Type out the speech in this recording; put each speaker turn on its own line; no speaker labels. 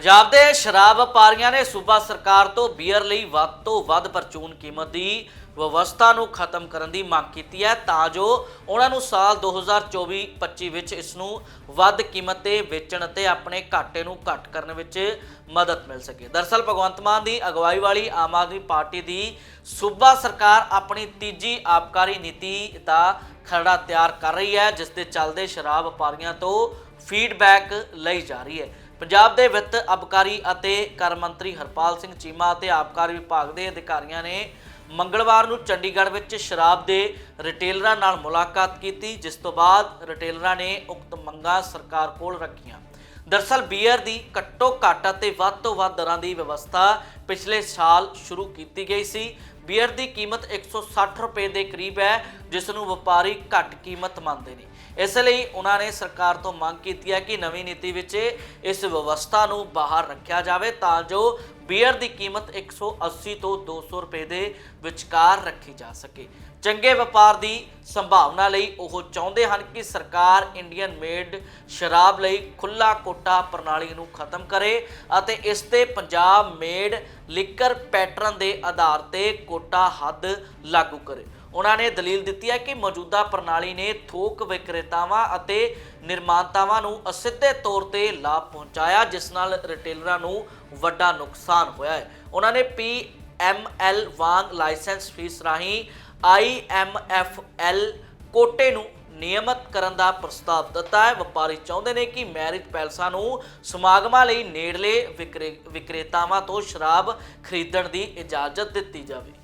ਪੰਜਾਬ ਦੇ ਸ਼ਰਾਬ ਵਪਾਰੀਆਂ ਨੇ ਸੂਬਾ ਸਰਕਾਰ ਤੋਂ ਬੀਅਰ ਲਈ ਵੱਧ ਤੋਂ ਵੱਧ ਪਰਚੂਨ ਕੀਮਤ ਦੀ ਵਿਵਸਥਾ ਨੂੰ ਖਤਮ ਕਰਨ ਦੀ ਮੰਗ ਕੀਤੀ ਹੈ, ਤਾਂ ਜੋ ਉਹਨਾਂ ਨੂੰ ਸਾਲ 2024-25 ਵਿੱਚ ਇਸ ਨੂੰ ਵੱਧ ਕੀਮਤ ਤੇ ਵੇਚਣ ਅਤੇ ਆਪਣੇ ਘਾਟੇ ਨੂੰ ਘੱਟ ਕਰਨ ਵਿੱਚ ਮਦਦ ਮਿਲ ਸਕੇ। ਦਰਸਲ, ਭਗਵੰਤ ਮਾਨ ਦੀ ਅਗਵਾਈ ਵਾਲੀ ਆਮ ਆਦਮੀ ਪਾਰਟੀ ਦੀ ਸੂਬਾ ਸਰਕਾਰ ਆਪਣੀ ਤੀਜੀ ਆਬਕਾਰੀ ਨੀਤੀ ਦਾ ਖਰੜਾ ਤਿਆਰ ਕਰ ਰਹੀ ਹੈ, ਜਿਸ ਦੇ ਚੱਲਦੇ ਸ਼ਰਾਬ ਵਪਾਰੀਆਂ ਤੋਂ ਫੀਡਬੈਕ ਲਈ ਜਾ ਰਹੀ ਹੈ। ਪੰਜਾਬ ਦੇ ਵਿੱਤ ਅਬਕਾਰੀ ਅਤੇ ਕਰ ਮੰਤਰੀ ਹਰਪਾਲ ਸਿੰਘ ਚੀਮਾ ਅਤੇ ਆਬਕਾਰੀ ਵਿਭਾਗ ਦੇ ਅਧਿਕਾਰੀਆਂ ਨੇ ਮੰਗਲਵਾਰ ਨੂੰ ਚੰਡੀਗੜ੍ਹ ਵਿੱਚ ਸ਼ਰਾਬ ਦੇ ਰਿਟੇਲਰਾਂ ਨਾਲ ਮੁਲਾਕਾਤ ਕੀਤੀ, ਜਿਸ ਤੋਂ ਬਾਅਦ ਰਿਟੇਲਰਾਂ ਨੇ ਉਕਤ ਮੰਗਾਂ ਸਰਕਾਰ ਕੋਲ ਰੱਖੀਆਂ। ਦਰਸਲ ਬੀਅਰ ਦੀ ਘੱਟੋ ਘੱਟ ਅਤੇ ਵੱਧ ਤੋਂ ਵੱਧ ਦਰਾਂ ਦੀ ਵਿਵਸਥਾ ਪਿਛਲੇ ਸਾਲ ਸ਼ੁਰੂ ਕੀਤੀ ਗਈ ਸੀ। ਬੀਅਰ ਦੀ ਕੀਮਤ 160 ਰੁਪਏ ਦੇ ਕਰੀਬ ਹੈ ਜਿਸ ਨੂੰ ਵਪਾਰੀ ਘੱਟ ਕੀਮਤ ਮੰਨਦੇ ਨੇ। ਇਸ ਲਈ ਉਹਨਾਂ ਨੇ ਸਰਕਾਰ ਤੋਂ ਮੰਗ ਕੀਤੀ ਹੈ ਕਿ ਨਵੀਂ ਨੀਤੀ ਵਿੱਚ ਇਸ ਵਿਵਸਥਾ ਨੂੰ ਬਾਹਰ ਰੱਖਿਆ ਜਾਵੇ ਤਾਂ ਜੋ ਬੀਅਰ ਦੀ ਕੀਮਤ 180 ਤੋਂ 200 ਰੁਪਏ ਦੇ ਵਿਚਕਾਰ ਰੱਖੀ ਜਾ ਸਕੇ। ਚੰਗੇ ਵਪਾਰ ਦੀ ਸੰਭਾਵਨਾ ਲਈ ਉਹ ਚਾਹੁੰਦੇ ਹਨ ਕਿ ਸਰਕਾਰ ਇੰਡੀਅਨ ਮੇਡ ਸ਼ਰਾਬ ਲਈ ਖੁੱਲਾ ਕੋਟਾ ਪ੍ਰਣਾਲੀ ਨੂੰ ਖਤਮ ਕਰੇ ਅਤੇ ਇਸ ਤੇ ਪੰਜਾਬ ਮੇਡ ਲਿਕਰ ਪੈਟਰਨ ਦੇ ਆਧਾਰ ਤੇ ਕੋਟਾ ਹੱਦ ਲਾਗੂ ਕਰੇ। ਉਹਨਾਂ ਨੇ ਦਲੀਲ ਦਿੱਤੀ ਹੈ ਕਿ ਮੌਜੂਦਾ ਪ੍ਰਣਾਲੀ ਨੇ ਥੋਕ ਵਿਕਰੇਤਾਵਾਂ ਅਤੇ ਨਿਰਮਾਤਾਵਾਂ ਨੂੰ ਅਸਿੱਧੇ ਤੌਰ ਤੇ ਲਾਭ ਪਹੁੰਚਾਇਆ, ਜਿਸ ਨਾਲ ਰਿਟੇਲਰਾਂ ਨੂੰ ਵੱਡਾ ਨੁਕਸਾਨ ਹੋਇਆ ਹੈ। ਉਹਨਾਂ ਨੇ ਪੀ ਐਲ ਵਾਂਗ ਲਾਇਸੈਂਸ ਫੀਸ ਰਾਹੀਂ ਆਈਐਮਐਫਐਲ ਕੋਟੇ ਨੂੰ ਨਿਯਮਤ ਕਰਨ ਦਾ ਪ੍ਰਸਤਾਵ ਦਿੱਤਾ ਹੈ। ਵਪਾਰੀ ਚਾਹੁੰਦੇ ਨੇ ਕਿ ਮੈਰਿਜ ਪੈਲਸਾਂ ਨੂੰ ਸਮਾਗਮਾਂ ਲਈ ਨੇੜਲੇ ਵਿਕਰੇ- ਵਿਕਰੇਤਾਵਾਂ ਤੋਂ ਸ਼ਰਾਬ ਖਰੀਦਣ ਦੀ ਇਜਾਜ਼ਤ ਦਿੱਤੀ ਜਾਵੇ।